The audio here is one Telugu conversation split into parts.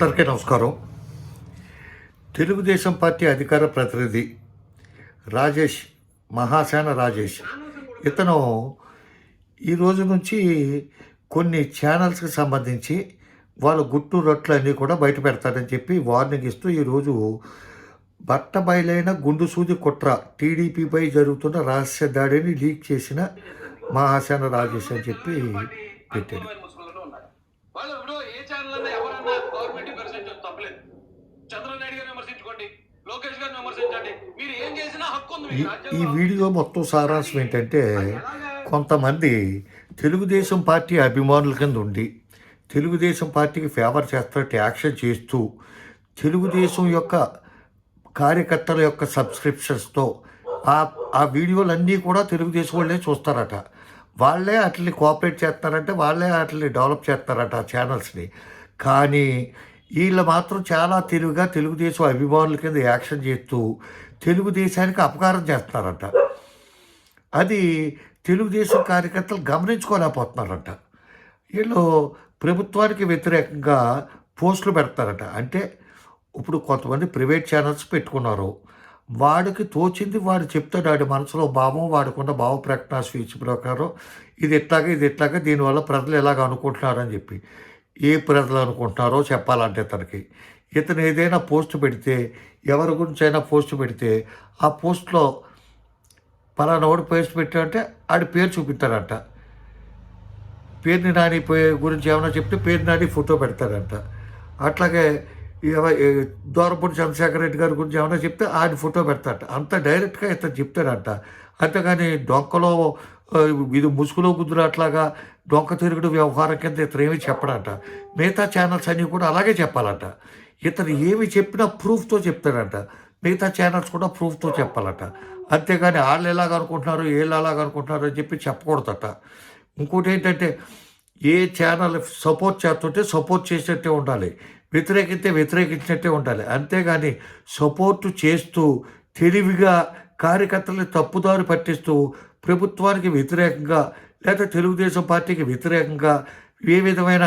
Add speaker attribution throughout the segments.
Speaker 1: అందరికీ నమస్కారం. తెలుగుదేశం పార్టీ అధికార ప్రతినిధి రాజేష్ మహాసేన రాజేష్ ఇతను ఈ రోజు నుంచి కొన్ని ఛానల్స్కి సంబంధించి వాళ్ళ గుట్టు రొట్లు అన్నీ కూడా బయట పెడతారని చెప్పి వార్నింగ్ ఇస్తూ ఈరోజు బట్ట బయలైన గుండు సూది కుట్ర టీడీపీపై జరుగుతున్న రహస్య దాడిని లీక్ చేసిన మహాసేన రాజేష్ అని చెప్పి పెట్టాడు ఈ ఈ వీడియో మొత్తం సారాంశం ఏంటంటే కొంతమంది తెలుగుదేశం పార్టీ అభిమానుల కింద ఉండి తెలుగుదేశం పార్టీకి ఫేవర్ చేస్తున్నట్టు యాక్షన్ చేస్తూ తెలుగుదేశం యొక్క కార్యకర్తల యొక్క సబ్స్క్రిప్షన్స్తో ఆ ఆ వీడియోలన్నీ కూడా తెలుగుదేశం వాళ్ళే చూస్తారట. వాళ్ళే వాటిని కోఆపరేట్ చేస్తారంటే వాళ్ళే వాటిని డెవలప్ చేస్తారట ఆ ఛానల్స్ని కానీ వీళ్ళు మాత్రం చాలా తెలివిగా తెలుగుదేశం అభిమానుల కింద యాక్షన్ చేస్తూ తెలుగుదేశానికి అపకారం చేస్తున్నారంట. అది తెలుగుదేశం కార్యకర్తలు గమనించుకోలేకపోతున్నారంట. వీళ్ళు ప్రభుత్వానికి వ్యతిరేకంగా పోస్టులు పెడతారట. అంటే ఇప్పుడు కొంతమంది ప్రైవేట్ ఛానల్స్ పెట్టుకున్నారు. వాడికి తోచింది వాడు చెప్తాడు. వాడి మనసులో భావం వాడుకున్న భావ ప్రకటన స్పీచ్ ప్రకారం ఇది ఎట్లాగా ఇది ఎట్లాగా దీనివల్ల ప్రజలు ఎలాగ అనుకుంటున్నారని చెప్పి. ఏ ప్రజలు అనుకుంటున్నారో చెప్పాలంటే తనకి. ఇతను ఏదైనా పోస్ట్ పెడితే ఎవరి గురించి అయినా పోస్ట్ పెడితే ఆ పోస్ట్లో పలానా వాడు పోస్ట్ పెట్టాడంటే ఆడి పేరు చూపిస్తారంట పేరుని నాని పోయే గురించి ఏమైనా చెప్తే పేరు నాని ఫోటో పెడతారంట అట్లాగే దూరపూడి చంద్రశేఖర రెడ్డి గారి గురించి ఏమైనా చెప్తే ఆయన ఫోటో పెడతారట అంత డైరెక్ట్గా ఇతను చెప్తారంట అంతేగాని డొంకలో ఇది ముసుగులో గుద్దులు అట్లాగా డొంక తిరుగుడు వ్యవహారం కింద ఇతను ఏమి చెప్పడంట. మిగతా ఛానల్స్ అన్నీ కూడా అలాగే చెప్పాలంట. ఇతను ఏమి చెప్పినా ప్రూఫ్తో చెప్తాడంట. మిగతా ఛానల్స్ కూడా ప్రూఫ్తో చెప్పాలట. అంతేగాని వాళ్ళు ఎలాగ అనుకుంటున్నారు వీళ్ళు ఎలాగ అనుకుంటున్నారు అని చెప్పి చెప్పకూడదట. ఇంకోటి ఏంటంటే ఏ ఛానల్ సపోర్ట్ చేస్తుంటే సపోర్ట్ చేసినట్టే ఉండాలి. వ్యతిరేకిస్తే వ్యతిరేకించినట్టే ఉండాలి. అంతేగాని సపోర్ట్ చేస్తూ తెలివిగా కార్యకర్తల్ని తప్పుదారి పట్టిస్తూ ప్రభుత్వానికి వ్యతిరేకంగా లేదా తెలుగుదేశం పార్టీకి వ్యతిరేకంగా ఏ విధమైన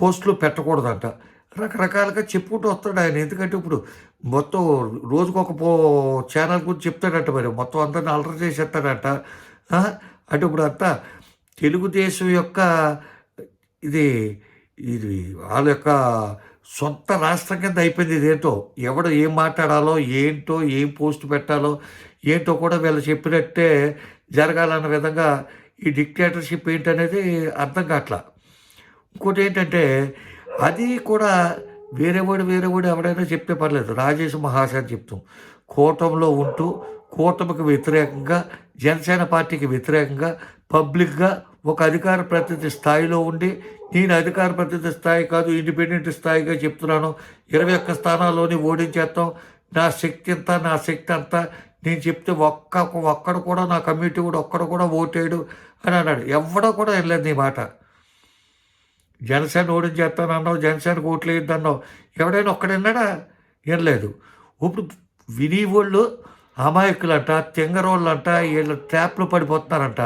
Speaker 1: పోస్టులు పెట్టకూడదంట. రకరకాలుగా చెప్పుకుంటూ వస్తాడు ఆయన. ఎందుకంటే ఇప్పుడు మొత్తం రోజుకొక పో ఛానల్ గురించి చెప్తాడంట మరి. మొత్తం అందరిని అల్టర్ చేసేస్తాడంట. అంటే ఇప్పుడు అంతా తెలుగుదేశం యొక్క ఇది ఇది వాళ్ళ యొక్క సొంత రాష్ట్రం కింద అయిపోయింది ఇదేంటో. ఎవడు ఏం మాట్లాడాలో ఏంటో ఏం పోస్ట్ పెట్టాలో ఏంటో కూడా వీళ్ళు చెప్పినట్టే జరగాలన్న విధంగా ఈ డిక్టేటర్షిప్ ఏంటనేది అర్థం కావట్లా ఇంకోటి ఏంటంటే అది కూడా వేరేవాడు వేరేవాడు ఎవడైనా చెప్తే పర్లేదు. రాజేష్ మహాశాన్ చెప్తాం. కూటమిలో ఉంటూ కూటమికి వ్యతిరేకంగా జనసేన పార్టీకి వ్యతిరేకంగా పబ్లిక్గా ఒక అధికార ప్రతినిధి స్థాయిలో ఉండి నేను అధికార ప్రతినిధి స్థాయి కాదు ఇండిపెండెంట్ స్థాయిగా చెప్తున్నాను. ఇరవై ఒక్క స్థానాల్లోని ఓడించేస్తాం నా శక్తి ఇంత నా శక్తి అంతా నేను చెప్తే ఒక్క ఒక్కడు కూడా నా కమ్యూనిటీ కూడా ఒక్కడు కూడా ఓటేయడు అని అన్నాడు. ఎవడో కూడా వెళ్ళలేదు నీ మాట. జనసేన ఓడించేస్తాను అన్నావు జనసేనకు ఓట్లు వేయద్దన్నావు. ఎవడైనా ఒక్కడన్నాడా ఏం లేదు ఇప్పుడు అంట అమాయకులంట తెంగరోళ్ళంట వీళ్ళు ట్యాప్లు పడిపోతున్నారంట.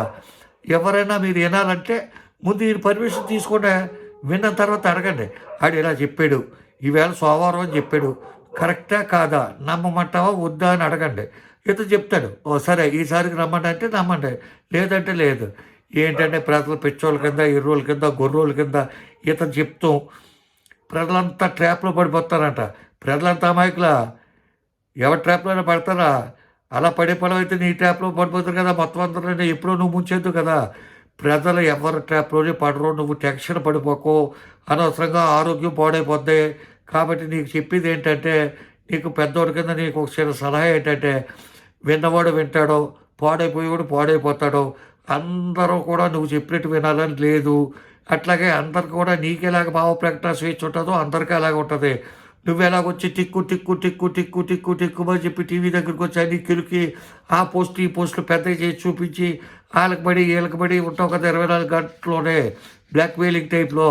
Speaker 1: ఎవరైనా మీరు వినాలంటే ముందు ఈయన పర్మిషన్ తీసుకుంటే విన్న తర్వాత అడగండి. ఆడు ఇలా చెప్పాడు. ఈవేళ సోమవారం అని చెప్పాడు. కరెక్టా కాదా? నమ్మమంటావా? వద్దా అని అడగండి. ఇతను చెప్తాడు. ఓ సరే ఈసారికి రమ్మండి అంటే నమ్మండి లేదంటే లేదు. ఏంటంటే ప్రజలు పిచ్చోళ్ళ కింద ఎర్రోళ్ళ కింద గొర్రోల కింద ఇతను చెప్తూ ప్రజలంతా ట్రాప్లో పడిపోతారంట. ప్రజలంతా అమాయకులా? ఎవరి ట్రాప్లో పడతారా? అలా పడే పడవ అయితే నీ ట్రాప్లో పడిపోతారు కదా మొత్తం అందరూ ఎప్పుడో నువ్వు ముంచేద్దు కదా. ప్రజలు ఎవరి ట్రాప్లోనే పడరు నువ్వు టెన్షన్ పడిపోకు. అనవసరంగా ఆరోగ్యం పాడైపోద్ది. కాబట్టి నీకు చెప్పేది ఏంటంటే నీకు పెద్దోడి కింద నీకు ఒక చిన్న సలహా ఏంటంటే విన్నవాడు వింటాడో పాడైపోయేవాడు పాడైపోతాడో అందరూ కూడా నువ్వు చెప్పినట్టు వినాలని లేదు. అట్లాగే అందరికి కూడా నీకెలాగ భావ ప్రకటన స్వేచ్ఛ ఉంటుందో అందరికీ అలాగ ఉంటుంది. నువ్వు ఎలాగొచ్చి టిక్కు టిక్కు టిక్కు టిక్కు టిక్కు టిక్కు అని చెప్పి టీవీ దగ్గరికి వచ్చి అన్ని కిలికి ఆ పోస్ట్ ఈ పోస్టులు పెద్ద చేసి చూపించి వాళ్ళకి పడి వీళ్ళకి పడి ఉంటావు కదా ఇరవై నాలుగు గంటలోనే బ్లాక్ మెయిలింగ్ టైప్లో.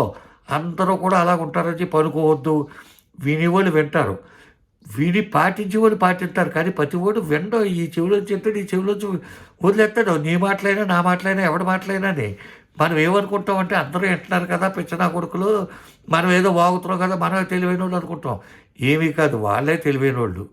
Speaker 1: అందరూ కూడా అలాగ ఉంటారని చెప్పి అనుకోవద్దు. వినేవాళ్ళు వింటారు. విని పాటించే వాళ్ళు పాటిస్తారు కానీ ప్రతి వాడు వినడం. ఈ చెవిలో చెప్తాడు ఈ చెవిలోంచి వదిలేస్తాడు. నీ మాటలైనా నా మాటలైనా ఎవడి మాటలైనాని. మనం ఏమనుకుంటాం అంటే అందరూ వింటున్నారు కదా పిచ్చనా కొడుకులు. మనం ఏదో వాగుతున్నాం కదా మనమే తెలివైన వాళ్ళు అనుకుంటాం. ఏమీ కాదు వాళ్ళే తెలివైన వాళ్ళు.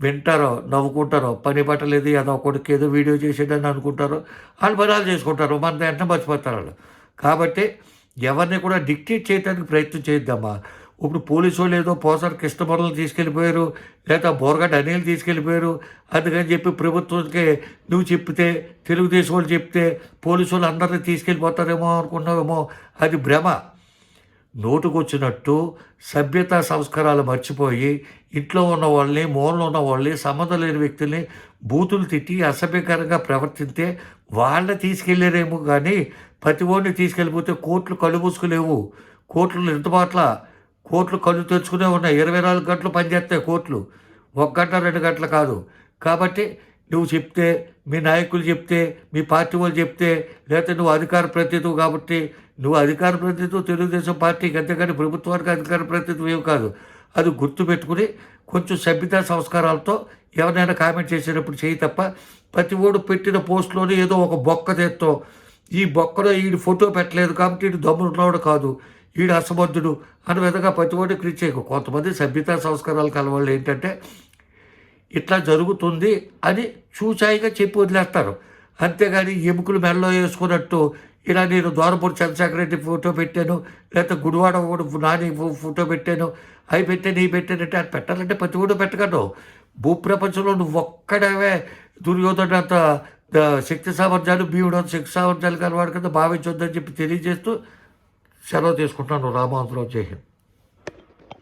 Speaker 1: వింటారో నవ్వుకుంటారో పని పట్టలేదు ఏదో కొడుకు ఏదో వీడియో చేసేదని అనుకుంటారో వాళ్ళు పనాలు చేసుకుంటారు. మన వెంటనే మర్చిపోతారు వాళ్ళు. కాబట్టి ఎవరిని కూడా డిక్టేట్ చేయడానికి ప్రయత్నం చేద్దామా ఇప్పుడు పోలీసు వాళ్ళు ఏదో పోసారు కృష్ణమరలు తీసుకెళ్ళిపోయారు లేదా బోరగడ్డ అనిల్ తీసుకెళ్ళిపోయారు అందుకని చెప్పి ప్రభుత్వానికి నువ్వు చెప్తే తెలుగుదేశం వాళ్ళు చెప్తే పోలీసు వాళ్ళు అందరినీ తీసుకెళ్ళిపోతారేమో అనుకున్నావేమో అది భ్రమ. నోటుకొచ్చినట్టు సభ్యత సంస్కారాలు మర్చిపోయి ఇంట్లో ఉన్న వాళ్ళని మూలలో ఉన్న వాళ్ళని సంబంధం లేని వ్యక్తుల్ని బూతులు తిట్టి అసభ్యకరంగా ప్రవర్తిస్తే వాళ్ళని తీసుకెళ్ళారేమో కానీ ప్రతి ఓడిని తీసుకెళ్ళిపోతే కోట్లు కళ్ళు మూసుకులేవు. కోట్లు ఎంత కోట్లు కళ్ళు తెచ్చుకునే ఉన్నాయి. ఇరవై నాలుగు గంటలు పనిచేస్తాయి కోట్లు. ఒక గంట రెండు గంటలు కాదు. కాబట్టి నువ్వు చెప్తే మీ నాయకులు చెప్తే మీ పార్టీ వాళ్ళు చెప్తే లేకపోతే నువ్వు అధికార ప్రతినిధి కాబట్టి నువ్వు అధికార ప్రతినిధి తెలుగుదేశం పార్టీకి అంతేకాని ప్రభుత్వానికి అధికార ప్రతినిధి ఏం కాదు. అది గుర్తుపెట్టుకుని కొంచెం సభ్యతా సంస్కారాలతో ఎవరైనా కామెంట్ చేసేటప్పుడు చేయి తప్ప ప్రతి ఓడు పెట్టిన పోస్ట్లోనే ఏదో ఒక బొక్క తెత్తో ఈ బొక్కలో ఈడు ఫోటో పెట్టలేదు కాబట్టి ఈడు దమ్మున్నవాడు కాదు. ఈడు అసమర్థుడు అని విధంగా ప్రతి ఓడి క్రిచ్ చేయకు. కొంతమంది సభ్యతా సంస్కారాలు కలవాళ్ళు ఏంటంటే ఇట్లా జరుగుతుంది అని చూచాయిగా చెప్పి వదిలేస్తారు. అంతేగాని ఎముకలు మెడలో వేసుకున్నట్టు ఇలా నేను ద్వారపూర్ చంద్రశేఖర రెడ్డి ఫోటో పెట్టాను లేకపోతే గుడివాడ నాని ఫోటో పెట్టాను అవి పెట్టాను ఇవి పెట్టానంటే అది పెట్టాలంటే ప్రతి ఒడు పెట్టగలవు. భూప్రపంచంలో నువ్వు ఒక్కడవే దుర్యోధనంత శక్తి సామర్థ్యాలు భీముడు శక్తి సామర్థ్యాలు కలవాడు కదా భావించొద్దని చెప్పి తెలియజేస్తూ సెలవు తీసుకుంటాను రామాంతరావు జై